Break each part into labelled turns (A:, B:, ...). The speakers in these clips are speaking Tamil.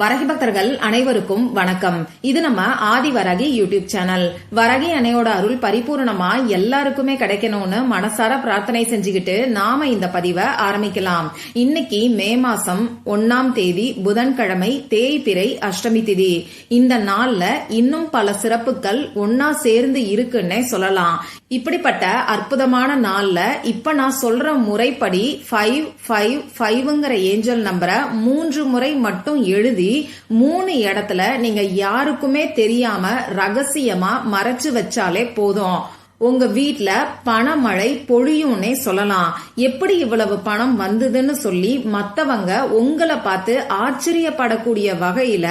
A: வரகி பக்தர்கள் அனைவருக்கும் வணக்கம். இது நம்ம ஆதி வரகி யூடியூப் சேனல். வரகி அணையோட அருள் பரிபூர்ணமா எல்லாருக்குமே கிடைக்கணும்னு மனசார பிரார்த்தனை செஞ்சுக்கிட்டு நாம இந்த பதிவை ஆரம்பிக்கலாம். இன்னைக்கு மே மாசம் ஒன்னாம் தேதி புதன்கிழமை தேய்பிறை அஷ்டமி திதி. இந்த நாள்ல இன்னும் பல சிறப்புகள் ஒன்னா சேர்ந்து இருக்குன்னே சொல்லலாம். இப்படிப்பட்ட அற்புதமான நாள்ல இப்ப நான் சொல்ற முறைப்படி ஃபைவ் ஃபைவ் ஃபைவ்ங்கிற ஏஞ்சல் நம்பரை மூன்று முறை மட்டும் எழுதி மூணு இடத்துல நீங்க யாருக்குமே தெரியாம ரகசியமா மறைச்சு வச்சாலே போதும். உங்க வீட்ல பணமழை பொழியும்னே சொல்லலாம். எப்படி இவ்வளவு பணம் வந்ததுன்னு சொல்லி மத்தவங்க உங்களை பார்த்து ஆச்சரியப்படக்கூடிய வகையில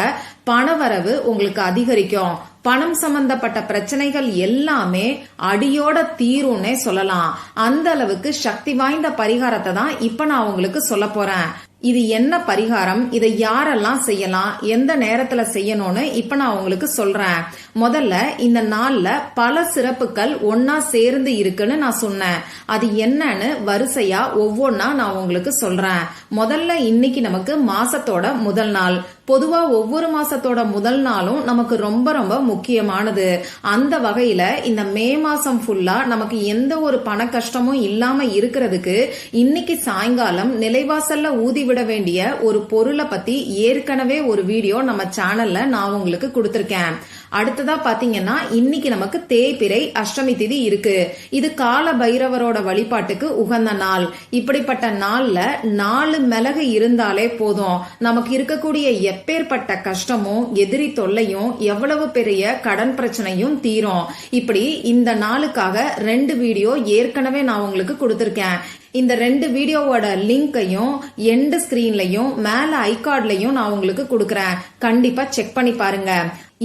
A: பணவரவு உங்களுக்கு அதிகரிக்கும். பணம் சம்பந்தப்பட்ட பிரச்சனைகள் எல்லாமே அடியோட தீரும்னே சொல்லலாம். அந்த அளவுக்கு சக்தி வாய்ந்த பரிகாரத்தை தான் இப்ப நான் உங்களுக்கு சொல்ல போறேன். இது என்ன பரிகாரம்? இதை யாரெல்லாம் செய்யலாம்? எந்த நேரத்துல செய்யணும்னு இப்ப நான் உங்களுக்கு சொல்றேன். முதல்ல இந்த நாள்ல பல சிறப்புகள் ஒன்னா சேர்ந்து இருக்குன்னு நான் சொன்னேன். அது என்னன்னு வரிசையா ஒவ்வொன்னா நான் உங்களுக்கு சொல்றேன். முதல்ல இன்னைக்கு நமக்கு மாசத்தோட முதல் நாள். பொதுவா ஒவ்வொரு மாசத்தோட முதல் நாளும் நமக்கு ரொம்ப ரொம்ப முக்கியமானது. அந்த வகையில இந்த மே மாசம் ஃபுல்லா நமக்கு எந்த ஒரு பண கஷ்டமும் இல்லாம இருக்கிறதுக்கு இன்னைக்கு சாயங்காலம் நிலைவாசல்ல ஊதி விட வேண்டிய ஒரு பொருளை பத்தி ஏற்கனவே ஒரு வீடியோ நம்ம சேனல்ல நான் உங்களுக்கு கொடுத்திருக்கேன். அடுத்ததா பாத்தீங்கன்னா இன்னைக்கு நமக்கு தேய்பிரை அஷ்டமி திதி இருக்கு. இது கால பைரவரோட வழிபாட்டுக்கு உகந்த நாள். இப்படிப்பட்ட நாள்ல நாலு மிளகு இருந்தாலே போதும். நமக்கு இருக்கக்கூடிய எப்பேற்பட்ட கஷ்டமும் எதிரி தொல்லையும் எவ்வளவு பெரிய கடன் பிரச்சனையும் தீரும். இப்படி இந்த நாளுக்காக ரெண்டு வீடியோ ஏற்கனவே நான் உங்களுக்கு கொடுத்துருக்கேன். இந்த ரெண்டு வீடியோவோட லிங்கையும் எண்டு ஸ்கிரீன்லையும் மேல ஐகார்ட்லையும் நான் உங்களுக்கு கொடுக்கறேன். கண்டிப்பா செக் பண்ணி பாருங்க.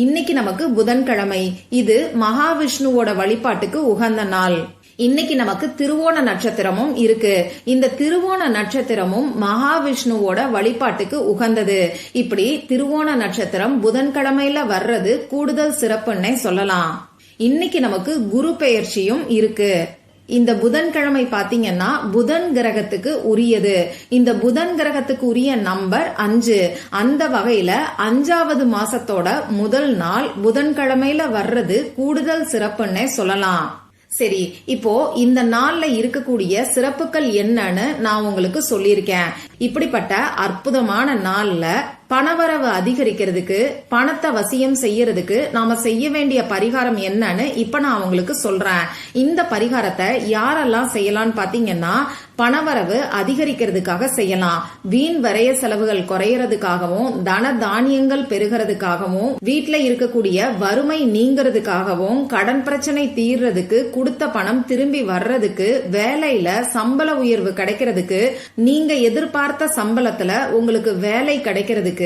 A: இன்னைக்கு நமக்கு புதன்கிழமை. இது மகாவிஷ்ணுவோட வழிபாட்டுக்கு உகந்த நாள். இன்னைக்கு நமக்கு திருவோண நட்சத்திரமும் இருக்கு. இந்த திருவோண நட்சத்திரமும் மகாவிஷ்ணுவோட வழிபாட்டுக்கு உகந்தது. இப்படி திருவோண நட்சத்திரம் புதன்கிழமையில வர்றது கூடுதல் சிறப்புன்னே சொல்லலாம். இன்னைக்கு நமக்கு குரு பெயர்ச்சியும் இருக்கு. இந்த புதன்கிழமை பாத்தீங்கன்னா புதன் கிரகத்துக்கு உரியது. இந்த புதன் கிரகத்துக்கு உரிய நம்பர் அஞ்சு. அந்த வகையில அஞ்சாவது மாசத்தோட முதல் நாள் புதன்கிழமையில வர்றது கூடுதல் சிறப்புன்னே சொல்லலாம். சரி இப்போ இந்த நாள்ல இருக்கக்கூடிய சிறப்புகள் என்னன்னு நான் உங்களுக்கு சொல்லியிருக்கேன். இப்படிப்பட்ட அற்புதமான நாள்ல பணவரவு அதிகரிக்கிறதுக்கு பணத்தை வசியம் செய்யறதுக்கு நாம செய்ய வேண்டிய பரிகாரம் என்னன்னு இப்ப நான் அவங்களுக்கு சொல்றேன். இந்த பரிகாரத்தை யாரெல்லாம் செய்யலாம்னு பாத்தீங்கன்னா பணவரவு அதிகரிக்கிறதுக்காக செய்யலாம். வீண் வரைய செலவுகள் குறையறதுக்காகவும் தன தானியங்கள் பெருகிறதுக்காகவும் வீட்டுல இருக்கக்கூடிய வறுமை நீங்கிறதுக்காகவும் கடன் பிரச்சனை தீர்றதுக்கு கொடுத்த பணம் திரும்பி வர்றதுக்கு வேலையில சம்பள உயர்வு கிடைக்கிறதுக்கு நீங்க எதிர்பார்த்த சம்பளத்துல உங்களுக்கு வேலை கிடைக்கிறதுக்கு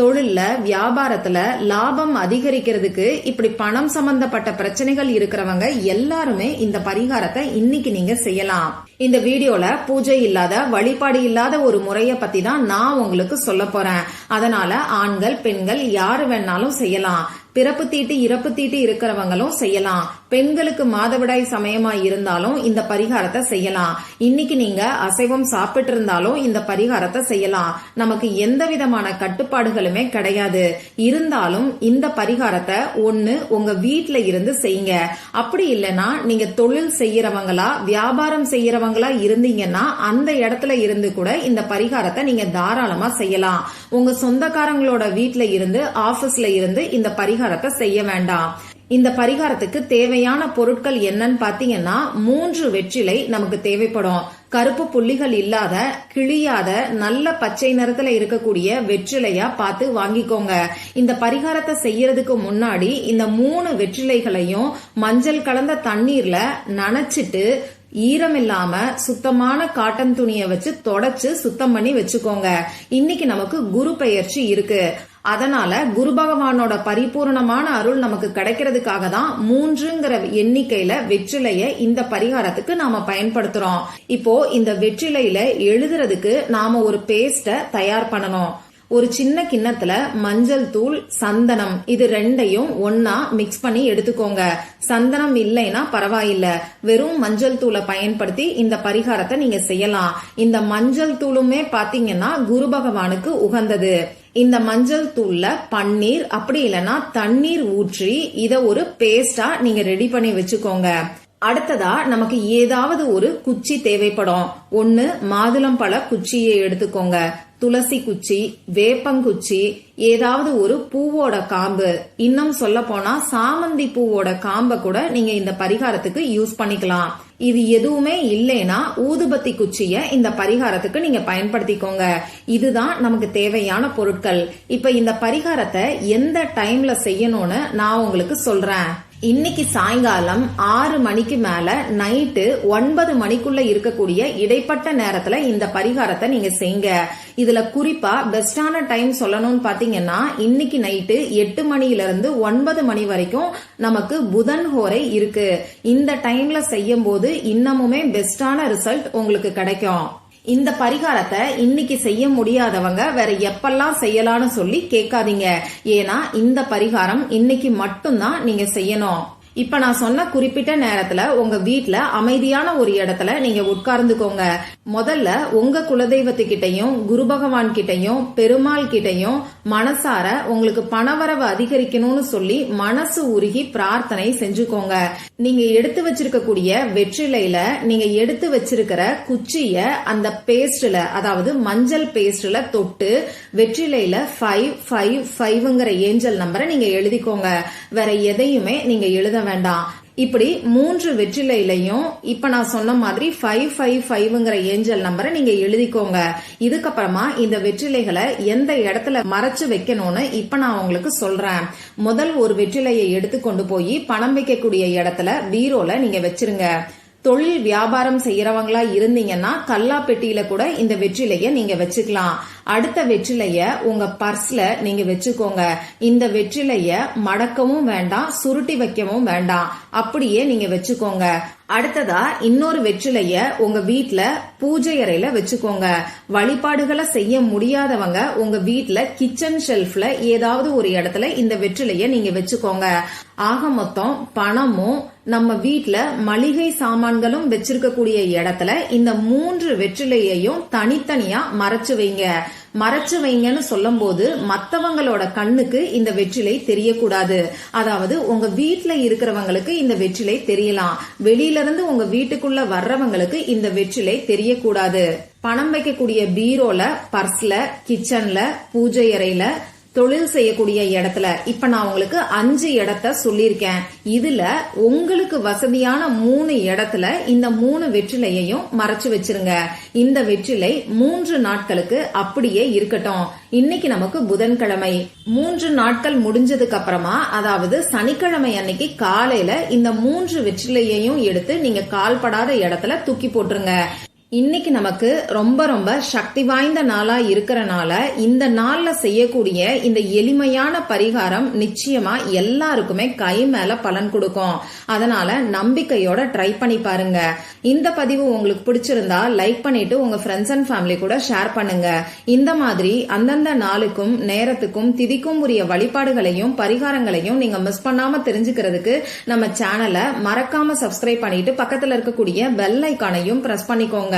A: தொழில்ல வியாபாரத்துல லாபம் அதிகரிக்கிறதுக்கு இப்படி பணம் சம்பந்தப்பட்ட பிரச்சனைகள் இருக்கிறவங்க எல்லாருமே இந்த பரிகாரத்தை இன்னைக்கு நீங்க செய்யலாம். இந்த வீடியோல பூஜை இல்லாத வழிபாடு இல்லாத ஒரு முறைய பத்தி தான் நான் உங்களுக்கு சொல்ல போறேன். அதனால ஆண்கள் பெண்கள் யாரு வேணாலும் செய்யலாம். பிறப்பு தீட்டு இறப்பு தீட்டு இருக்கிறவங்களும் செய்யலாம். பெண்களுக்கு மாதவிடாய் சமயமா இருந்தாலும் இந்த பரிகாரத்தை செய்யலாம். இன்னைக்கு நீங்க அசைவம் சாப்பிட்டு இருந்தாலும் இந்த பரிகாரத்தை செய்யலாம். நமக்கு எந்த விதமான கட்டுப்பாடுகளுமே கிடையாது. இருந்தாலும் இந்த பரிகாரத்தை ஒண்ணு உங்க வீட்ல இருந்து செய்யுங்க. அப்படி இல்லைன்னா நீங்க தொழில் செய்யறவங்களா வியாபாரம் செய்யறவங்களா இருந்தீங்கன்னா அந்த இடத்துல இருந்து கூட இந்த பரிகாரத்தை நீங்க தாராளமா செய்யலாம். உங்க சொந்தக்காரங்களோட வீட்ல இருந்து ஆபீஸ்ல இருந்து இந்த பரிகாரத்தை செய்ய வேண்டாம். இந்த பரிகாரத்துக்கு தேவையான பொருட்கள் என்னன்னு பாத்தீங்கன்னா மூன்று வெற்றிலை நமக்கு தேவைப்படும். கருப்பு புள்ளிகள் இல்லாத கிழியாத நல்ல பச்சை நிறத்துல இருக்கக்கூடிய வெற்றிலையா பார்த்து வாங்கிக்கோங்க. இந்த பரிகாரத்தை செய்யறதுக்கு முன்னாடி இந்த மூணு வெற்றிலைகளையும் மஞ்சள் கலந்த தண்ணீர்ல நனைச்சிட்டு ஈரம் இல்லாம சுத்தமான காட்டன் துணியை வச்சு தொடச்சு சுத்தம் பண்ணி வச்சுக்கோங்க. இன்னைக்கு நமக்கு குரு பெயர்ச்சி இருக்கு. அதனால குரு பகவானோட பரிபூர்ணமான அருள் நமக்கு கிடைக்கிறதுக்காக தான் மூன்றுங்கிற எண்ணிக்கையில வெற்றிலைய இந்த பரிகாரத்துக்கு நாம பயன்படுத்துறோம். இப்போ இந்த வெற்றிலையில எழுதுறதுக்கு நாம ஒரு பேஸ்ட தயார் பண்ணணும். ஒரு சின்ன கிண்ணத்துல மஞ்சள் தூள் சந்தனம் இது ரெண்டையும் ஒன்னா மிக்ஸ் பண்ணி எடுத்துக்கோங்க. சந்தனம் இல்லைன்னா பரவாயில்ல. வெறும் மஞ்சள் தூளை பயன்படுத்தி இந்த பரிகாரத்தை நீங்க செய்யலாம். இந்த மஞ்சள் தூளுமே பாத்தீங்கன்னா குரு பகவானுக்கு உகந்தது. இந்த மஞ்சள் தூள்ல பன்னீர் அப்படி இல்லைன்னா தண்ணீர் ஊற்றி இத ஒரு பேஸ்டா நீங்க ரெடி பண்ணி வச்சுக்கோங்க. அடுத்ததா நமக்கு ஏதாவது ஒரு குச்சி தேவைப்படும். ஒன்னு மாதுளம்பழ குச்சியை எடுத்துக்கோங்க. துளசி குச்சி வேப்பங்குச்சி ஏதாவது ஒரு பூவோட காம்பு. இன்னும் சொல்ல போனா சாமந்தி பூவோட காம்ப கூட நீங்க இந்த பரிகாரத்துக்கு யூஸ் பண்ணிக்கலாம். இது எதுவுமே இல்லைன்னா ஊதுபத்தி குச்சிய இந்த பரிகாரத்துக்கு நீங்க பயன்படுத்திக்கோங்க. இதுதான் நமக்கு தேவையான பொருட்கள். இப்ப இந்த பரிகாரத்தை எந்த டைம்ல செய்யணும்னு நான் உங்களுக்கு சொல்றேன். இன்னைக்கு சாயங்காலம் ஆறு மணிக்கு மேல நைட்டு ஒன்பது மணிக்குள்ள இருக்கக்கூடிய இடைப்பட்ட நேரத்துல இந்த பரிகாரத்தை நீங்க செய்யுங்க இதுல குறிப்பா பெஸ்டான டைம் சொல்லணும்னு பாத்தீங்கன்னா இன்னைக்கு நைட்டு எட்டு மணில இருந்து ஒன்பது மணி வரைக்கும் நமக்கு புதன் ஹோரை இருக்கு. இந்த டைம்ல செய்யும் போது இன்னமுமே பெஸ்டான ரிசல்ட் உங்களுக்கு கிடைக்கும். இந்த பரிகாரத்தை இன்னைக்கு செய்ய முடியாதவங்க வேற எப்பெல்லாம் செய்யலாம்னு சொல்லி கேட்காதீங்க. ஏன்னா இந்த பரிகாரம் இன்னைக்கு மட்டும்தான் நீங்க செய்யணும். இப்ப நான் சொன்ன குறிப்பிட்ட நேரத்துல உங்க வீட்ல அமைதியான ஒரு இடத்துல நீங்க உட்கார்ந்துக்கோங்க. முதல்ல உங்க குலதெய்வத்துக்கிட்டையும் குரு பகவான் கிட்டையும் பெருமாள் கிட்டையும் மனசார உங்களுக்கு பணவரவு அதிகரிக்கணும்னு சொல்லி மனசு உருகி பிரார்த்தனை செஞ்சுக்கோங்க. நீங்க எடுத்து வச்சிருக்கக்கூடிய வெற்றிலையில நீங்க எடுத்து வச்சிருக்கிற குச்சிய அந்த பேஸ்ட்ல அதாவது மஞ்சள் பேஸ்ட்ல தொட்டு வெற்றிலையில ஃபைவ் ஃபைவ் ஃபைவ்ங்கிற ஏஞ்சல் நம்பரை நீங்க எழுதிக்கோங்க. வேற எதையுமே நீங்க எழுத வேண்டாம். இப்படி மூன்று வெற்றிலையிலையும் இப்ப நான் சொன்ன மாதிரி ஃபைவ் ஃபைவ் ஃபைவ்ங்கிற ஏஞ்சல் நம்பரை நீங்க எழுதிக்கோங்க. இதுக்கப்புறமா இந்த வெற்றிலைகளை எந்த இடத்துல மறைச்சு வைக்கணும்னு இப்ப நான் உங்களுக்கு சொல்றேன். முதல் ஒரு வெற்றிலையை எடுத்து கொண்டு போய் பணம் வைக்கக்கூடிய இடத்துல பீரோல நீங்க வச்சிருங்க. தொழில் வியாபாரம் செய்யறவங்களா இருந்தீங்கன்னா கல்லா பெட்டியில கூட இந்த வெற்றிலைய நீங்க வச்சுக்கலாம். அடுத்த வெற்றிலைய உங்க பர்ஸ்ல நீங்க வச்சுக்கோங்க. இந்த வெற்றிலைய மடக்கவும் வேண்டாம் சுருட்டி வைக்கவும் வேண்டாம். அப்படியே நீங்க வச்சுக்கோங்க. அடுத்ததா இன்னொரு வெற்றிலைய உங்க வீட்ல பூஜை அறையில வச்சுக்கோங்க. வழிபாடுகளை செய்ய முடியாதவங்க உங்க வீட்ல கிச்சன் ஷெல்ஃப்ல ஏதாவது ஒரு இடத்துல இந்த வெற்றிலைய நீங்க வச்சுக்கோங்க. ஆக மொத்தம் பணமும் நம்ம வீட்ல மளிகை சாமான்களும் வச்சிருக்கக்கூடிய இடத்துல இந்த மூன்று வெற்றிலையையும் தனித்தனியா மறைச்சு வைங்க. மறைச்சு வைங்கன்னு சொல்லும் போது மத்தவங்களோட கண்ணுக்கு இந்த வெற்றிலை தெரியக்கூடாது. அதாவது உங்க வீட்டுல இருக்கிறவங்களுக்கு இந்த வெற்றிலை தெரியலாம். வெளியில இருந்து உங்க வீட்டுக்குள்ள வர்றவங்களுக்கு இந்த வெற்றிலை தெரியக்கூடாது. பணம் வைக்கக்கூடிய பீரோல பர்ஸ்ல கிச்சன்ல பூஜை அறையில தொழில் செய்யக்கூடிய இடத்துல. இப்ப நான் உங்களுக்கு அஞ்சு இடத்த சொல்லியிருக்கேன். இதுல உங்களுக்கு வசதியான மூணு இடத்துல இந்த மூணு வெற்றிலையையும் மறைச்சு வச்சிருங்க. இந்த வெற்றிலை மூன்று நாட்களுக்கு அப்படியே இருக்கட்டும். இன்னைக்கு நமக்கு புதன்கிழமை. மூன்று நாட்கள் முடிஞ்சதுக்கு அப்புறமா அதாவது சனிக்கிழமை அன்னைக்கு காலையில இந்த மூன்று வெற்றிலையையும் எடுத்து நீங்க கால்படாத இடத்துல தூக்கி போட்டுருங்க. இன்னைக்கு நமக்கு ரொம்ப ரொம்ப சக்தி வாய்ந்த நாளா இருக்கிறனால இந்த நாள்ல செய்யக்கூடிய இந்த எளிமையான பரிகாரம் நிச்சயமா எல்லாருக்குமே கை மேல பலன் கொடுக்கும். அதனால நம்பிக்கையோட ட்ரை பண்ணி பாருங்க. இந்த பதிவு உங்களுக்கு பிடிச்சிருந்தா லைக் பண்ணிட்டு உங்க ஃப்ரெண்ட்ஸ் அண்ட் ஃபேமிலி கூட ஷேர் பண்ணுங்க. இந்த மாதிரி அந்தந்த நாளுக்கும் நேரத்துக்கும் திதிக்கும் உரிய வழிபாடுகளையும் பரிகாரங்களையும் நீங்க மிஸ் பண்ணாம தெரிஞ்சுக்கிறதுக்கு நம்ம சேனலை மறக்காம சப்ஸ்கிரைப் பண்ணிட்டு பக்கத்துல இருக்கக்கூடிய பெல் ஐக்கானையும் பிரஸ் பண்ணிக்கோங்க.